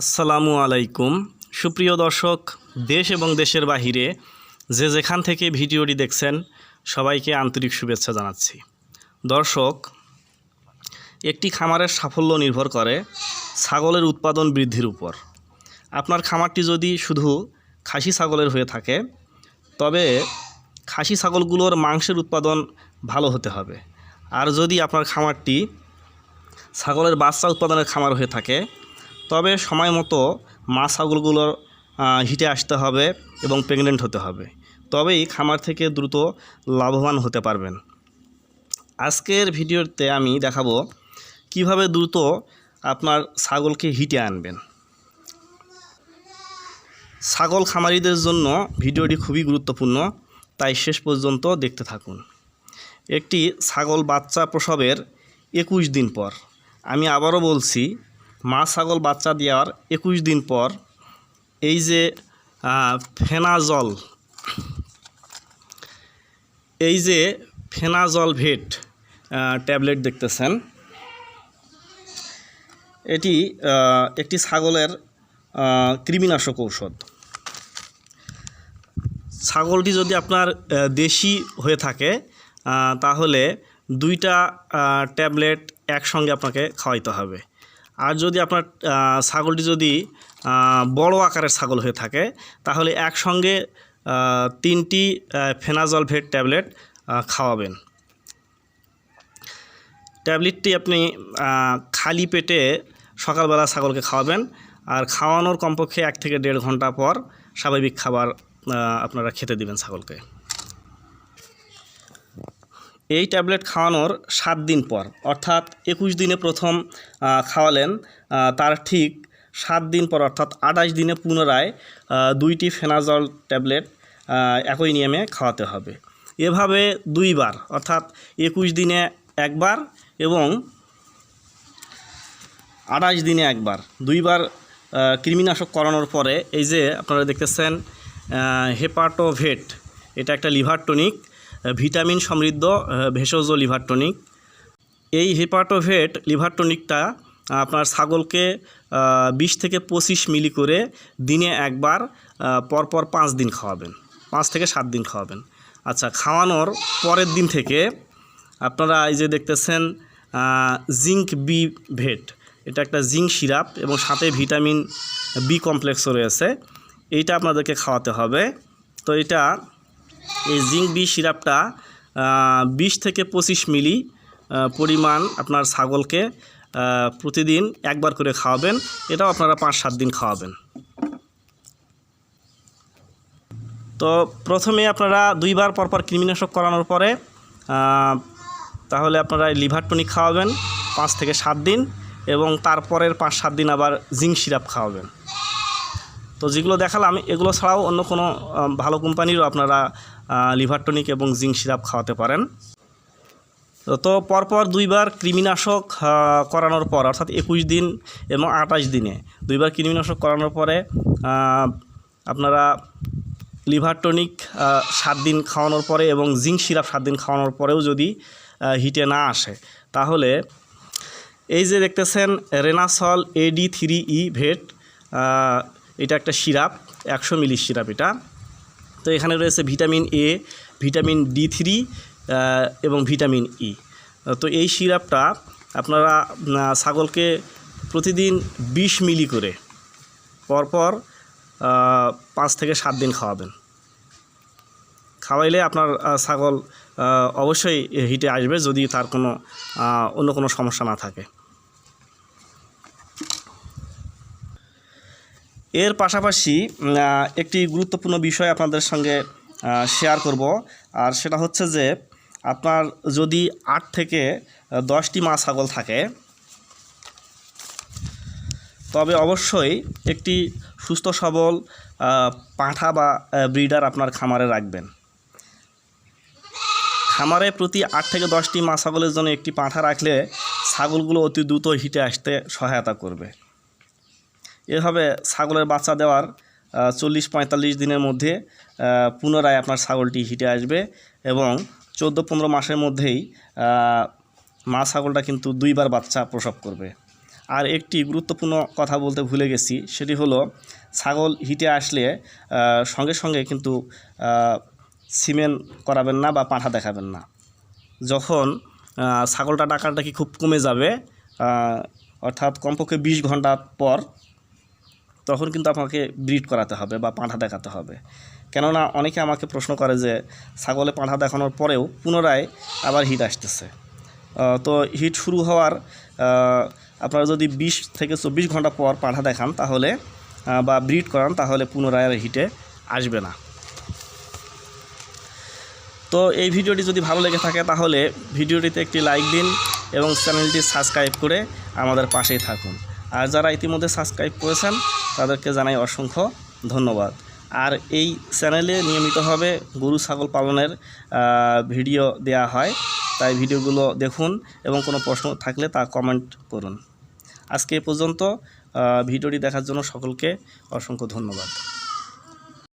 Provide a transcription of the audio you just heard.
আসসালামু আলাইকুম। সুপ্রিয় দর্শক, দেশ এবং দেশের বাহিরে যে যেখান থেকে ভিডিওটি দেখছেন, সবাইকে আন্তরিক শুভেচ্ছা জানাচ্ছি। দর্শক, একটি খামারের সাফল্য নির্ভর করে ছাগলের উৎপাদন বৃদ্ধির উপর। আপনার খামারটি যদি শুধু খাসি ছাগলের হয়ে থাকে, তবে খাসি ছাগলগুলোর মাংসের উৎপাদন ভালো হতে হবে। আর যদি আপনার খামারটি ছাগলের বাচ্চা উৎপাদনের খামার হয়ে থাকে তবে সময় মতো মা ছাগলগুলোর আহ, হিটে আসতে হবে এবং প্রেগনেন্ট হতে হবে। তবেই খামার থেকে দ্রুত লাভবান হতে পারবেন। আজকের ভিডিওতে আমি দেখাবো কীভাবে দ্রুত আপনার ছাগলকে হিটে আনবেন। ছাগল খামারিদের জন্য ভিডিওটি খুবই গুরুত্বপূর্ণ তাই শেষ পর্যন্ত দেখতে থাকুন। একটি ছাগল বাচ্চা প্রসবের একুশ দিন পর। আমি আবারও বলছি মা ছাগল বাচ্চা দেওয়ার একুশ দিন পর এই যে ফেনাজল, এই যে ফেনাজল ভেট ট্যাবলেট দেখতেছেন, এটি একটি ছাগলের কৃমিনাশক ঔষধ। ছাগলটি যদি আপনার দেশি হয়ে থাকে তাহলে দুইটা ট্যাবলেট একসঙ্গে আপনাকে খাওয়াইতে হবে। আর যদি আপনার ছাগলটি যদি বড় আকারের ছাগল হয়ে থাকে, তাহলে একসঙ্গে তিনটি ফেনাজল ভেট ট্যাবলেট খাওয়াবেন। ট্যাবলেটটি আপনি খালি পেটে সকালবেলা ছাগলকে খাওয়াবেন। আর খাওয়ানোর কমপক্ষে এক থেকে দেড় ঘণ্টা পর স্বাভাবিক খাবার আপনারা খেতে দিবেন ছাগলকে। এই ট্যাবলেট খাওয়ানোর সাত দিন পর, অর্থাৎ একুশ দিনে প্রথম খাওয়ালেন তার ঠিক সাত দিন পর, অর্থাৎ আঠাশ দিনে পুনরায় দুইটি ফেনাজল ট্যাবলেট একই নিয়মে খাওয়াতে হবে। এভাবে দুইবার, অর্থাৎ একুশ দিনে একবার এবং আঠাশ দিনে একবার, দুইবার কৃমিনাশক করানোর পরে এই যে আপনারা দেখতেছেন হেপাটোভেট, এটা একটা লিভার টনিক ভিটামিন সমৃদ্ধ ভেষজ লিভার টনিক। এই হেপাটোভেট লিভার টনিকটা আপনার ছাগলকে বিশ থেকে পঁচিশ মিলি করে দিনে একবার পরপর পাঁচ দিন খাওয়াবেন। পাঁচ থেকে সাত দিন খাওয়াবেন। আচ্ছা খাওয়ানোর পরের দিন থেকে আপনারা এই যে দেখতেছেন জিঙ্ক বি ভেট। এটা একটা জিঙ্ক সিরাপ এবং সাথে ভিটামিন বি কমপ্লেক্সও রয়েছে। এইটা আপনাদেরকে খাওয়াতে হবে। তো এটা এই জিঙ্ক বি সিরাপটা বিশ থেকে পঁচিশ মিলি পরিমাণ আপনার ছাগলকে প্রতিদিন একবার করে খাওয়াবেন। এটাও আপনারা পাঁচ সাত দিন খাওয়াবেন। তো প্রথমে আপনারা দুইবার পরপর কৃমিনাশক করানোর পরে তাহলে আপনারা লিভার টনিক খাওয়াবেন পাঁচ থেকে সাত দিন এবং তারপরের পাঁচ সাত দিন আবার জিঙ্ক সিরাপ খাওয়াবেন। তো যেগুলো দেখালাম, এগুলো ছাড়াও অন্য কোনো ভালো কোম্পানিরও আপনারা লিভার টনিক এবং জিঙ্ক সিরাপ খাওয়াতে পারেন। তো- পরপর দুইবার কৃমিনাশক করানোর পর, অর্থাৎ একুশ দিন এবং আঠাশ দিনে, দুইবার কৃমিনাশক করানোর পরে আপনারা লিভার টনিক সাত দিন খাওয়ানোর পরে এবং জিঙ্ক সিরাপ সাত দিন খাওয়ানোর পরেও যদি হিটে না আসে, তাহলে এই যে দেখতেছেন রেনাসল এডি থ্রি ই ভেট এটা একটা সিরাপ, একশো মিলি সিরাপ এটা। তো এখানে রয়েছে vitamin A vitamin D three এবং ভিটামিন ই তো এই সিরাপটা আপনারা ছাগলকে প্রতিদিন বিশ মিলি করে পরপর পাঁচ থেকে সাত দিন খাওয়াবেন। খাওয়াইলে আপনার ছাগল অবশ্যই হিটে আসবে যদি তার কোনো অন্য কোনো সমস্যা না থাকে। এর পাশাপাশি একটি গুরুত্বপূর্ণ বিষয় আপনাদের সঙ্গে শেয়ার করব। আর সেটা হচ্ছে যে, আপনার যদি আট থেকে দশটি মা ছাগল থাকে, তবে অবশ্যই একটি সুস্থ সবল পাঁঠা বা ব্রিডার আপনার খামারে রাখবেন। খামারে প্রতি আট থেকে দশটি মা ছাগলের জন্য একটি পাঁঠা রাখলে ছাগলগুলো অতি দ্রুত হিটে আসতে সহায়তা করবে। এভাবে ছাগলের বাচ্চা দেওয়ার চল্লিশ পঁয়তাল্লিশ দিনের মধ্যে পুনরায় আপনার ছাগলটি হিটে আসবে এবং চোদ্দ পনেরো মাসের মধ্যেই মা ছাগলটা কিন্তু দুইবার বাচ্চা প্রসব করবে। আর একটি গুরুত্বপূর্ণ কথা বলতে ভুলে গেছি সেটি হলো ছাগল হিটে আসলে সঙ্গে সঙ্গে কিন্তু আহ, সিমেন্ট করাবেন না বা পাঁঠা দেখাবেন না। যখন ছাগলটা ছাগলটা ডাকাটাকি খুব কমে যাবে অর্থাৎ কমপক্ষে বিশ ঘণ্টা পর তখন কিন্তু আপনাকে ব্রিড করাতে হবে বা পাঁঠা দেখাতে হবে। কেননা অনেকে আমাকে প্রশ্ন করে যে, ছাগলে পাঁঠা দেখানোর পরেও পুনরায় আবার হিট আসতেছে। তো হিট শুরু হওয়ার আপনারা যদি বিশ থেকে চব্বিশ ঘণ্টা পর পাঁঠা দেখান, তাহলে বা ব্রিড করান, তাহলে পুনরায় আর হিটে আসবে না। তো এই ভিডিওটি যদি ভালো লেগে থাকে, তাহলে ভিডিওটিতে একটি লাইক দিন এবং চ্যানেলটি সাবস্ক্রাইব করে আমাদের পাশেই থাকুন। আর যারা ইতিমধ্যে সাবস্ক্রাইব করেছেন, তাদেরকে জানাই অসংখ্য ধন্যবাদ। আর এই চ্যানেলে নিয়মিতভাবে গরু, ছাগল পালনের ভিডিও দেয়া হয়। তাই ভিডিওগুলো দেখুন এবং কোনো প্রশ্ন থাকলে তা কমেন্ট করুন। আজকে এ পর্যন্ত ভিডিওটি দেখার জন্য সকলকে অসংখ্য ধন্যবাদ।